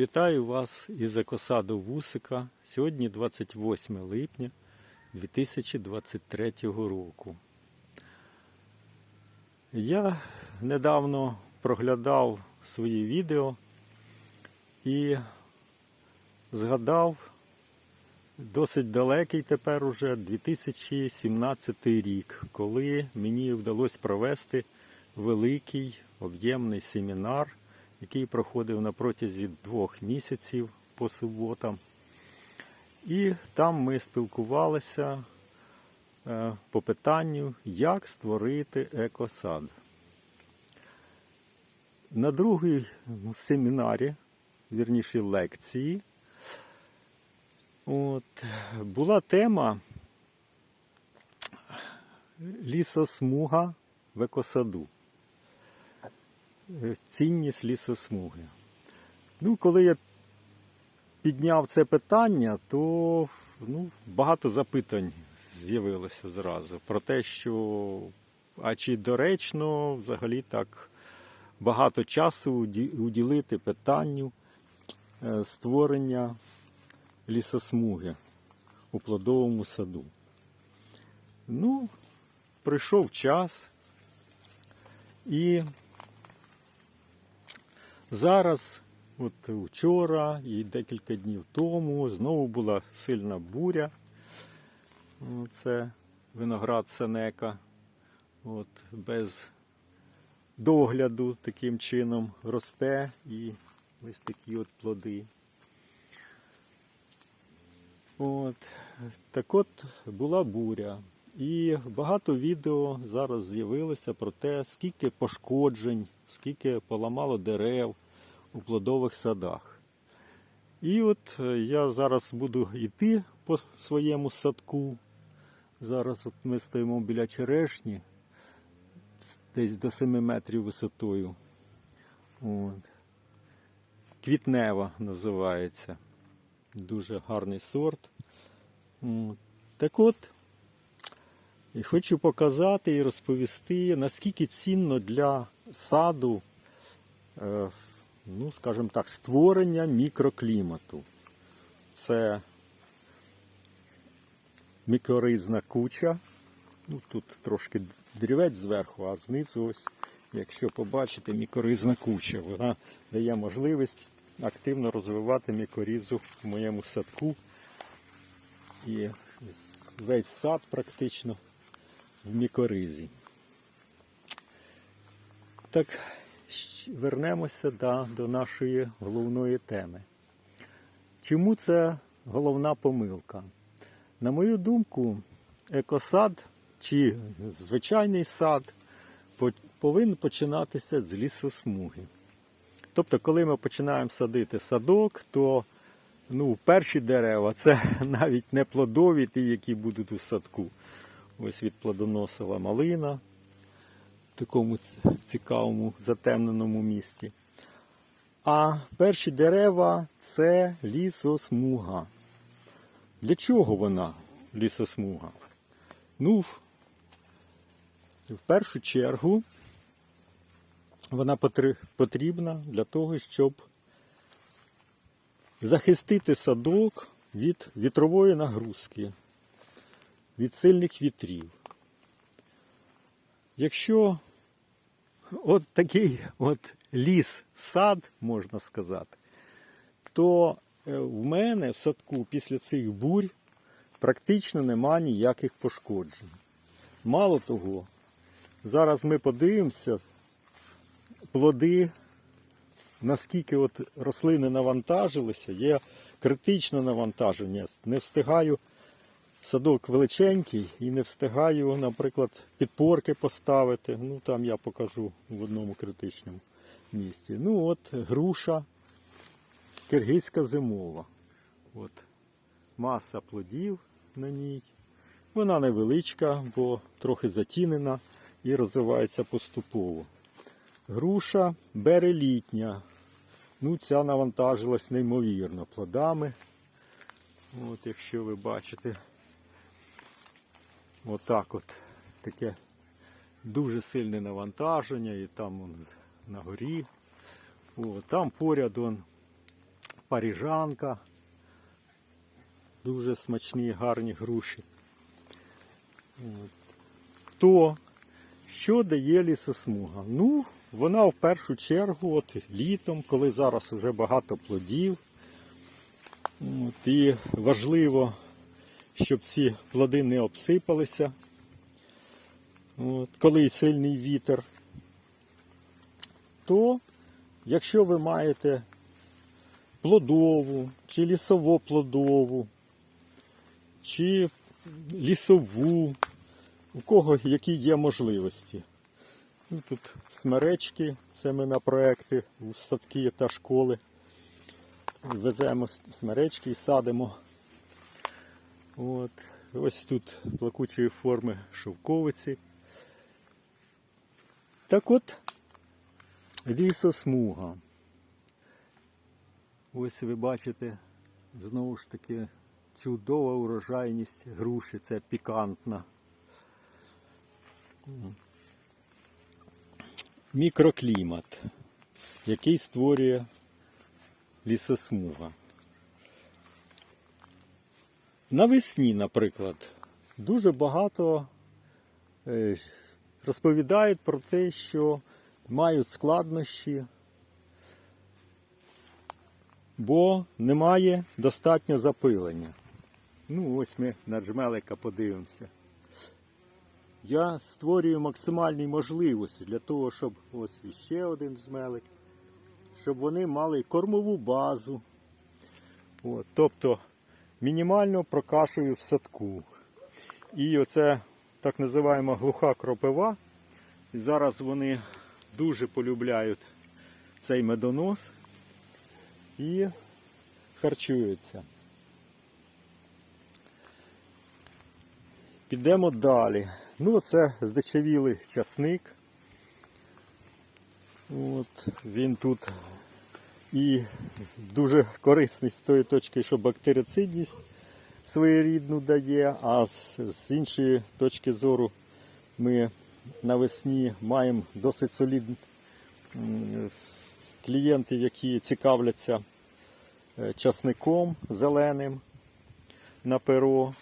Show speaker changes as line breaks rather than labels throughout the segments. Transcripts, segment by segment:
Вітаю вас із екосаду Вусика. Сьогодні 28 липня 2023 року. Я недавно проглядав свої відео і згадав досить далекий тепер уже 2017 рік, коли мені вдалося провести великий об'ємний семінар який проходив на протязі двох місяців по суботам. І там ми спілкувалися е, по питанню, як створити екосад. На другій семінарі, вірніше лекції, от, була тема лісосмуга в екосаду цінність лісосмуги. Ну, коли я підняв це питання, то ну, багато запитань з'явилося зразу про те, що а чи доречно взагалі так багато часу уділити питанню е, створення лісосмуги у плодовому саду. Ну, прийшов час і Зараз, от вчора і декілька днів тому, знову була сильна буря. Це виноград Сенека. От, Без догляду таким чином росте і ось такі от плоди. От, Так от була буря. І багато відео зараз з'явилося про те, скільки пошкоджень, скільки поламало дерев у плодових садах. І от е, я зараз буду йти по своєму садку. Зараз от ми стоїмо біля черешні, десь до 7 метрів висотою. От. Квітнева називається. Дуже гарний сорт. От. Так от. І хочу показати і розповісти, наскільки цінно для саду, е, ну, скажімо так, створення мікроклімату. Це мікоризна куча. Ну, Тут трошки дрівець зверху, а знизу ось, якщо побачите, мікоризна куча. Вона дає можливість активно розвивати мікорізу в моєму садку. І весь сад практично в мікоризі. Так, вернемося да, до нашої головної теми. Чому це головна помилка? На мою думку, екосад чи звичайний сад повинен починатися з лісосмуги. Тобто, коли ми починаємо садити садок, то ну, перші дерева це навіть не плодові, ті, які будуть у садку. Ось від плодоносила малина в такому цікавому затемненому місці. А перші дерева це лісосмуга. Для чого вона лісосмуга? Ну, в першу чергу вона потрібна для того, щоб захистити садок від вітрової нагрузки від сильних вітрів. Якщо от такий от ліс-сад, можна сказати, то е, в мене в садку після цих бурь практично нема ніяких пошкоджень. Мало того, зараз ми подивимося плоди, наскільки от рослини навантажилися, є критичне навантаження. Не встигаю Садок величенький і не встигаю, наприклад, підпорки поставити. Ну там я покажу в одному критичному місці. Ну от груша киргизька зимова. От Маса плодів на ній. Вона невеличка, бо трохи затінена і розвивається поступово. Груша берелітня. Ну, ця навантажилась неймовірно плодами. От Якщо ви бачите. Отак от таке дуже сильне навантаження і там он на горі. О, там поряд он паріжанка. Дуже смачні, гарні груші. От. То, що дає лісосмуга? Ну, вона в першу чергу, от літом, коли зараз вже багато плодів. От, і важливо, щоб ці плоди не обсипалися. От, коли сильний вітер, то якщо ви маєте плодову, чи лісово-плодову, чи лісову, у кого які є можливості. Ну, тут смеречки, це ми на проекти у садки та школи. Веземо смеречки і садимо. От. Ось тут плакучої форми шовковиці. Так от, лісосмуга. Ось ви бачите, знову ж таки, чудова урожайність груші, це пікантна. Мікроклімат, який створює лісосмуга. Навесні, наприклад, дуже багато е, розповідають про те, що мають складнощі, бо немає достатньо запилення. Ну, ось ми на джмелика подивимося. Я створюю максимальні можливості для того, щоб ось іще один джмелик, щоб вони мали кормову базу. От, тобто мінімально прокашую в садку. І оце так називаємо глуха кропива. І зараз вони дуже полюбляють цей медонос і харчуються. Підемо далі. Ну, це здичавілий часник. От, він тут і дуже корисний з тої точки, що бактерицидність своєрідну дає, а з, іншої точки зору ми навесні маємо досить солідні клієнтів, які цікавляться е, часником зеленим на перо.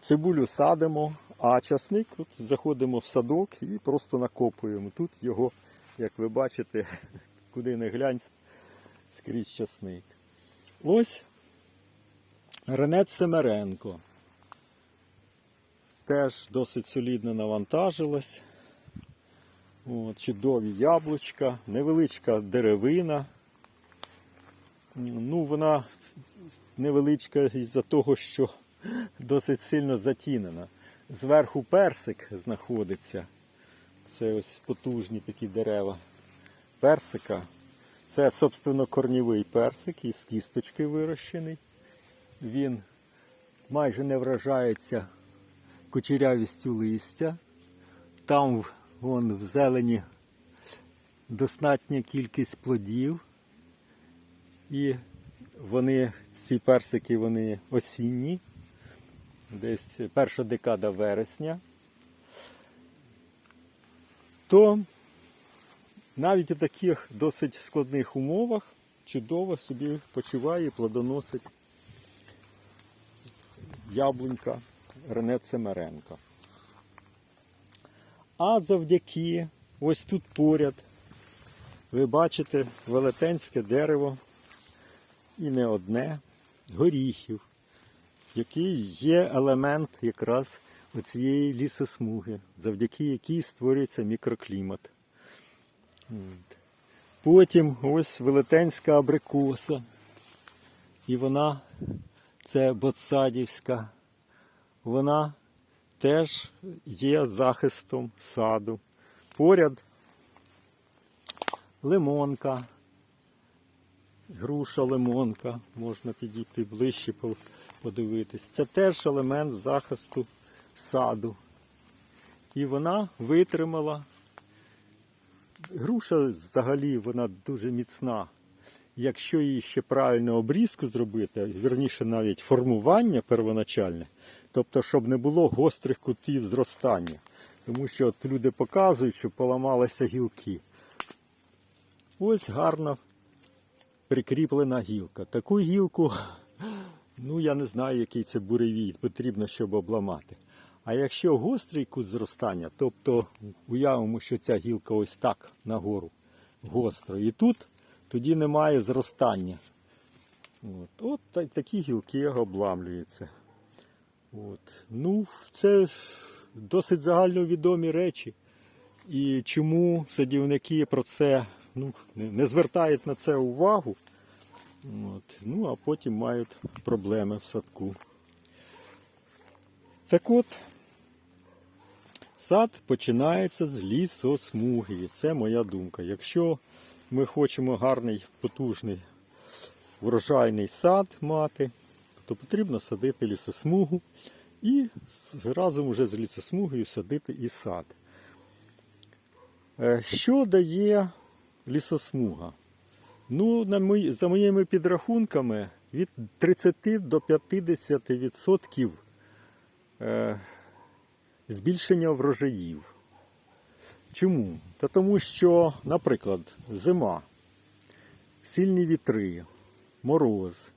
Цибулю садимо, а часник от заходимо в садок і просто накопуємо. Тут його, як ви бачите, куди не глянь, скрізь часник. Ось Ренець Семеренко. Теж досить солідно навантажилась. От, чудові яблучка, невеличка деревина. Ну, вона невеличка із-за того, що досить сильно затінена. Зверху персик знаходиться. Це ось потужні такі дерева персика. Це, собственно, корнівий персик із кісточки вирощений. Він майже не вражається кучерявістю листя. Там вон, в зелені достатня кількість плодів. І вони, ці персики, вони осінні, десь перша декада вересня. То навіть у таких досить складних умовах чудово собі почуває і плодоносить яблунька Рене Семеренко. А завдяки ось тут поряд ви бачите велетенське дерево і не одне горіхів, який є елемент якраз цієї лісосмуги, завдяки якій створюється мікроклімат. От. Потім ось велетенська абрикоса. І вона, це Боцадівська, вона теж є захистом саду. Поряд лимонка, груша лимонка, можна підійти ближче подивитись. Це теж елемент захисту саду. І вона витримала. Груша взагалі вона дуже міцна. Якщо її ще правильно обрізку зробити, вірніше навіть формування первоначальне, тобто, щоб не було гострих кутів зростання. Тому що от люди показують, що поламалися гілки. Ось гарно прикріплена гілка. Таку гілку, ну я не знаю, який це буревій, потрібно, щоб обламати. А якщо гострий кут зростання, тобто уявимо, що ця гілка ось так нагору гостро, і тут тоді немає зростання. От, от та- такі гілки обламлюються. От. Ну, це досить загальновідомі речі. І чому садівники про це ну, не звертають на це увагу, от, ну, а потім мають проблеми в садку. Так от, сад починається з лісосмуги. Це моя думка. Якщо ми хочемо гарний, потужний, врожайний сад мати, то потрібно садити лісосмугу і разом уже з лісосмугою садити і сад. Е, Що дає лісосмуга? Ну, на мої, за моїми підрахунками, від 30 до 50% е, збільшення врожаїв. Чому? Та тому що, наприклад, зима, сильні вітри, мороз,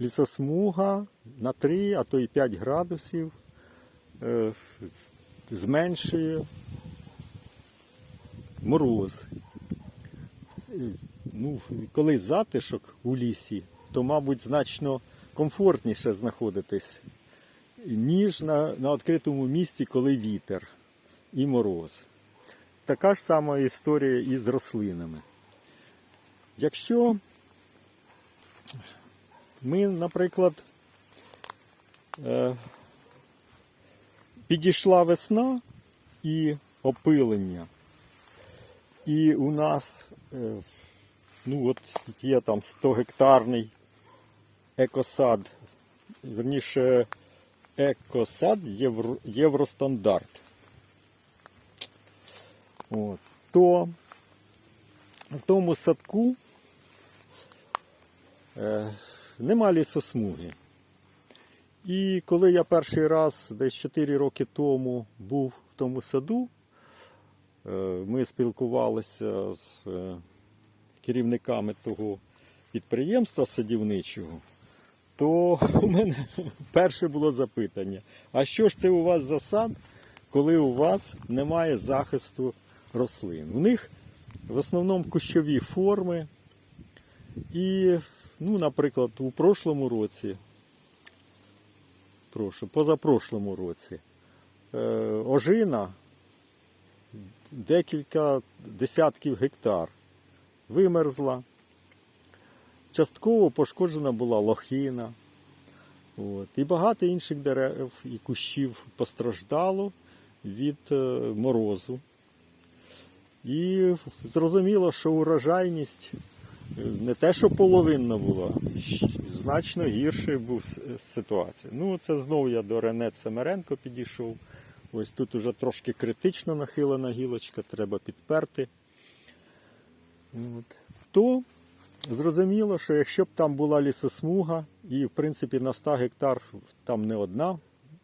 лісосмуга на 3, а то й 5 градусів е, зменшує мороз. Ну, коли затишок у лісі, то, мабуть, значно комфортніше знаходитись, ніж на, на відкритому місці, коли вітер і мороз. Така ж сама історія і з рослинами. Якщо ми, наприклад, е, підійшла весна і опилення, і у нас е, ну от є там 100 гектарний екосад, верніше екосад євро, євростандарт. От, то в тому садку е, нема лісосмуги. І коли я перший раз, десь 4 роки тому, був в тому саду, е, ми спілкувалися з е, керівниками того підприємства садівничого, то у мене перше було запитання: а що ж це у вас за сад, коли у вас немає захисту рослин? У них в основному кущові форми. І, ну, наприклад, у прошлому році, прошу, позапрошлому році, е, ожина декілька десятків гектар вимерзла. Частково пошкоджена була лохина. От. І багато інших дерев і кущів постраждало від е, морозу. І зрозуміло, що урожайність е, не те, що половинна була, значно гірша був ситуація. Ну, це знову я до Рене Семеренко підійшов. Ось тут уже трошки критично нахилена гілочка, треба підперти. От. То зрозуміло, що якщо б там була лісосмуга, і в принципі на 100 гектар там не одна,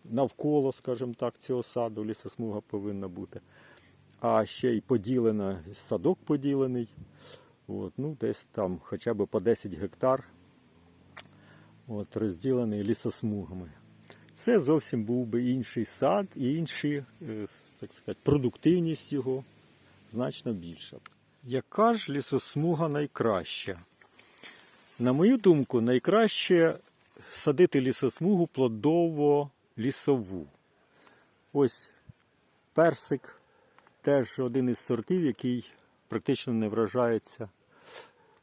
навколо, скажімо так, цього саду лісосмуга повинна бути, а ще й поділена, садок поділений. От, ну, десь там хоча б по 10 гектар от, розділений лісосмугами. Це зовсім був би інший сад і е, так сказати, продуктивність його значно більша. Яка ж лісосмуга найкраща? На мою думку, найкраще садити лісосмугу плодово-лісову. Ось персик теж один із сортів, який практично не вражається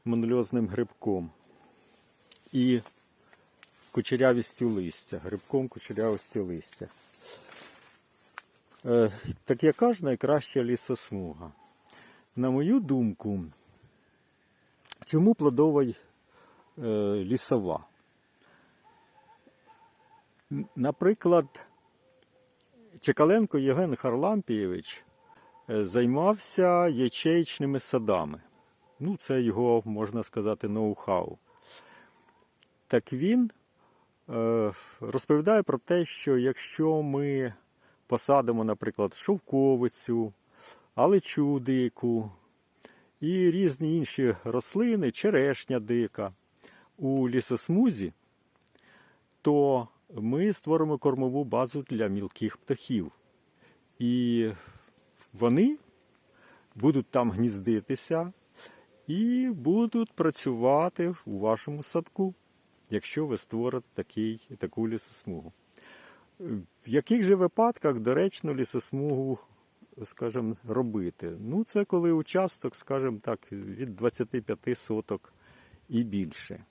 монольозним грибком. І кучерявістю листя, грибком кучерявістю листя. Е, так яка ж найкраща лісосмуга? На мою думку, чому плодова е, лісова? Наприклад, Чекаленко Євген Харлампійович е, займався ячеїчними садами. Ну, це його, можна сказати, ноу-хау. Так він е, розповідає про те, що якщо ми посадимо, наприклад, шовковицю, алечу дику і різні інші рослини, черешня дика у лісосмузі, то ми створимо кормову базу для мілких птахів. І вони будуть там гніздитися і будуть працювати у вашому садку, якщо ви створите такий, таку лісосмугу. В яких же випадках доречно лісосмугу, скажімо, робити? Ну, це коли участок, скажімо так, від 25 соток і більше.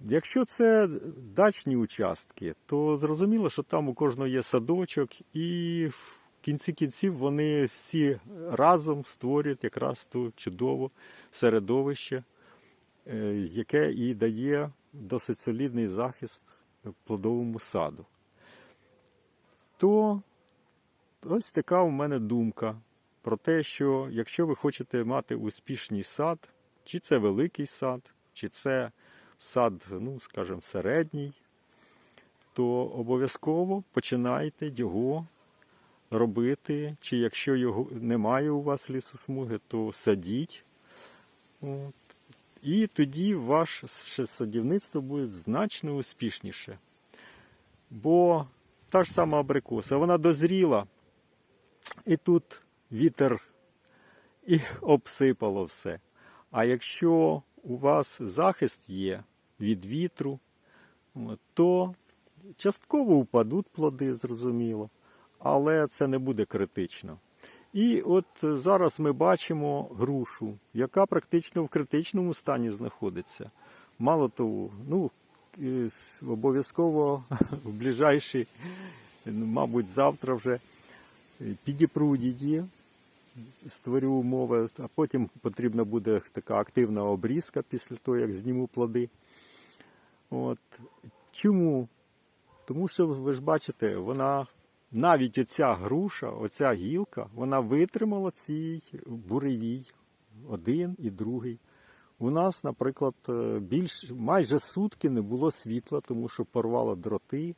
Якщо це дачні участки, то зрозуміло, що там у кожного є садочок, і в кінці кінців вони всі разом створюють якраз ту чудове середовище, е, яке і дає досить солідний захист плодовому саду. То ось така у мене думка про те, що якщо ви хочете мати успішний сад, чи це великий сад, чи це сад, ну, скажімо, середній, то обов'язково починайте його робити. Чи якщо його немає у вас лісосмуги, то садіть. От. І тоді ваше садівництво буде значно успішніше. Бо та ж сама абрикоса, вона дозріла, і тут вітер і обсипало все. А якщо у вас захист є від вітру, то частково впадуть плоди, зрозуміло, але це не буде критично. І от зараз ми бачимо грушу, яка практично в критичному стані знаходиться. Мало того, ну, обов'язково в ближайші, мабуть, завтра вже підіпру її, створю умови, а потім потрібна буде така активна обрізка після того, як зніму плоди. От. Чому? Тому що ви ж бачите, вона навіть оця груша, оця гілка, вона витримала цій буревій один і другий. У нас, наприклад, е, більш майже сутки не було світла, тому що порвало дроти.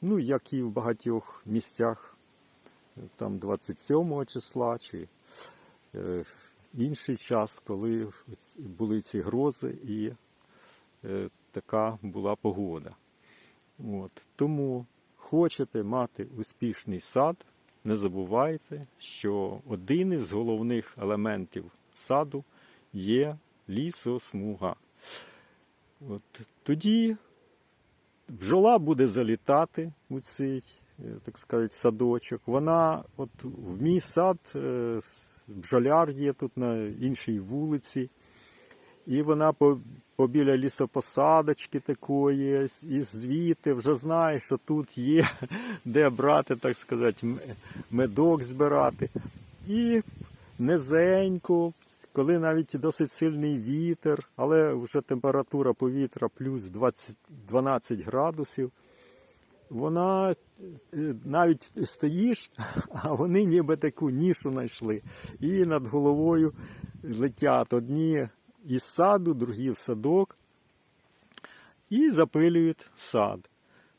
Ну, як і в багатьох місцях, там 27 числа чи е, інший час, коли були ці грози і е, така була погода. От. Тому хочете мати успішний сад, не забувайте, що один із головних елементів саду є лісосмуга. От. Тоді бджола буде залітати у цей, так сказати, садочок. Вона, от в мій сад, е, бджоляр є тут на іншій вулиці. І вона побіля лісопосадочки такої, і звідти вже знає, що тут є де брати, так сказати, медок збирати. І низенько, коли навіть досить сильний вітер, але вже температура повітря плюс 20, 12 градусів, вона е, навіть стоїш, а вони ніби таку нішу знайшли. І над головою летять одні із саду, другі в садок і запилюють сад.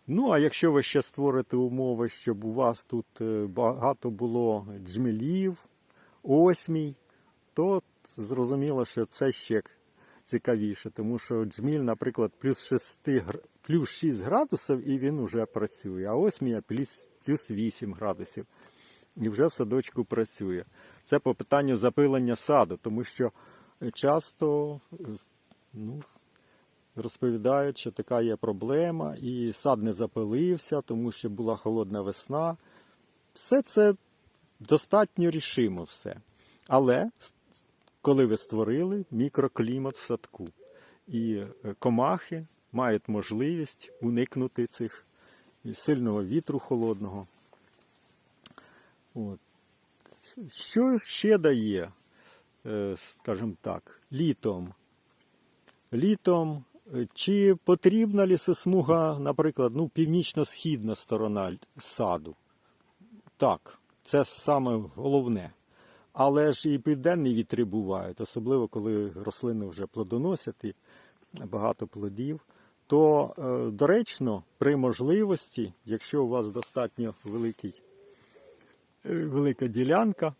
Ну, а якщо ви ще створите умови, щоб у вас тут е, багато було джмелів, осмій, то зрозуміло, що це ще цікавіше, тому що джміль, наприклад, плюс 6, гр- плюс 6 градусів і він вже працює, а осмія плюс, плюс 8 градусів і вже в садочку працює. Це по питанню запилення саду, тому що часто ну, розповідають, що така є проблема, і сад не запилився, тому що була холодна весна. Все це достатньо рішимо все. Але коли ви створили мікроклімат в садку, і е, комахи мають можливість уникнути цих сильного вітру холодного. От. Що ще дає, е, скажімо так, літом? Літом е, чи потрібна лісосмуга, наприклад, ну, північно-східна сторона саду? Так, це саме головне. Але ж і південні вітри бувають, особливо коли рослини вже плодоносять і багато плодів. То е, доречно при можливості, якщо у вас достатньо великий, е, велика ділянка, е,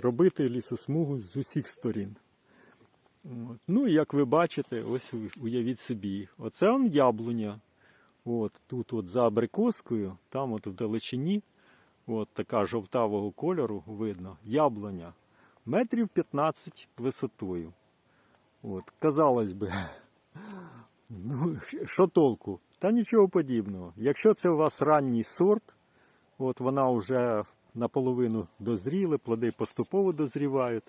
робити лісосмугу з усіх сторін. От. Ну, і як ви бачите, ось уявіть собі, оце он яблуня. От, тут от за абрикоскою, там от в далечині, от така жовтавого кольору видно, яблуня. Метрів 15 висотою. От, казалось би, ну, що толку? Та нічого подібного. Якщо це у вас ранній сорт, от вона вже наполовину дозріли, плоди поступово дозрівають.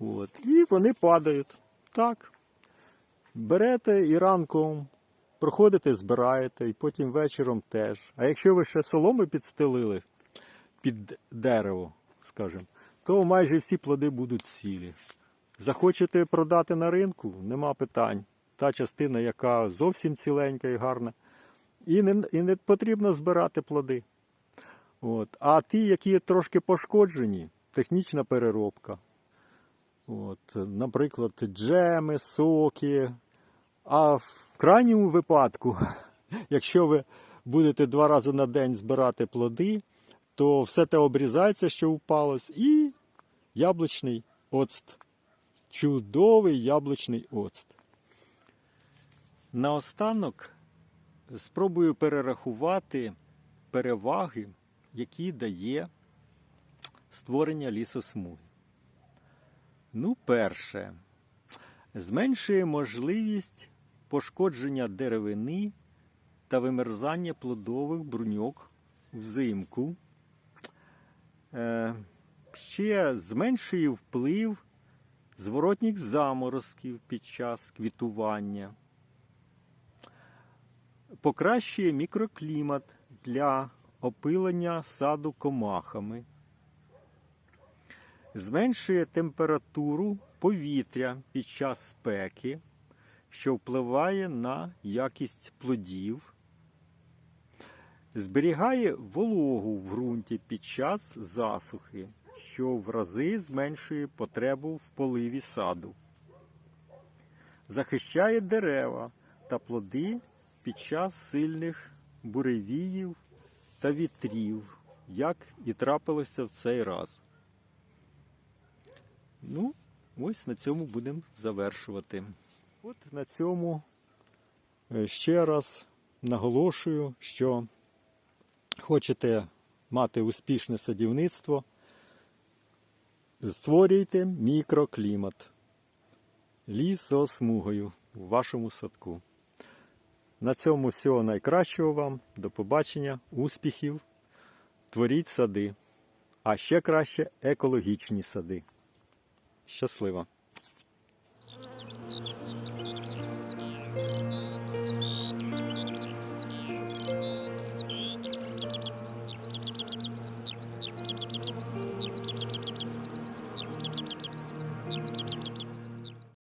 От, і вони падають. Так. Берете і ранком проходите, збираєте, і потім вечором теж. А якщо ви ще соломи підстелили під дерево, скажімо, то майже всі плоди будуть цілі. Захочете продати на ринку, нема питань. Та частина, яка зовсім ціленька і гарна, і не, і не потрібно збирати плоди. От. А ті, які трошки пошкоджені, технічна переробка. От, наприклад, джеми, соки. А в крайньому випадку, якщо ви будете два рази на день збирати плоди, то все те обрізається, що впалось, і яблучний оцт. Чудовий яблучний оцт. Наостанок спробую перерахувати переваги, які дає створення лісосмуги. Ну, перше, зменшує можливість пошкодження деревини та вимерзання плодових бруньок взимку. Е, ще зменшує вплив зворотніх заморозків під час квітування. Покращує мікроклімат для опилення саду комахами зменшує температуру повітря під час спеки, що впливає на якість плодів, зберігає вологу в ґрунті під час засухи, що в рази зменшує потребу в поливі саду, захищає дерева та плоди під час сильних буревіїв та вітрів, як і трапилося в цей раз. Ну, ось на цьому будемо завершувати. От на цьому е, ще раз наголошую, що хочете мати успішне садівництво, створюйте мікроклімат лісосмугою у вашому садку. На цьому всього найкращого вам. До побачення, успіхів. Творіть сади, а ще краще екологічні сади. Щаслива!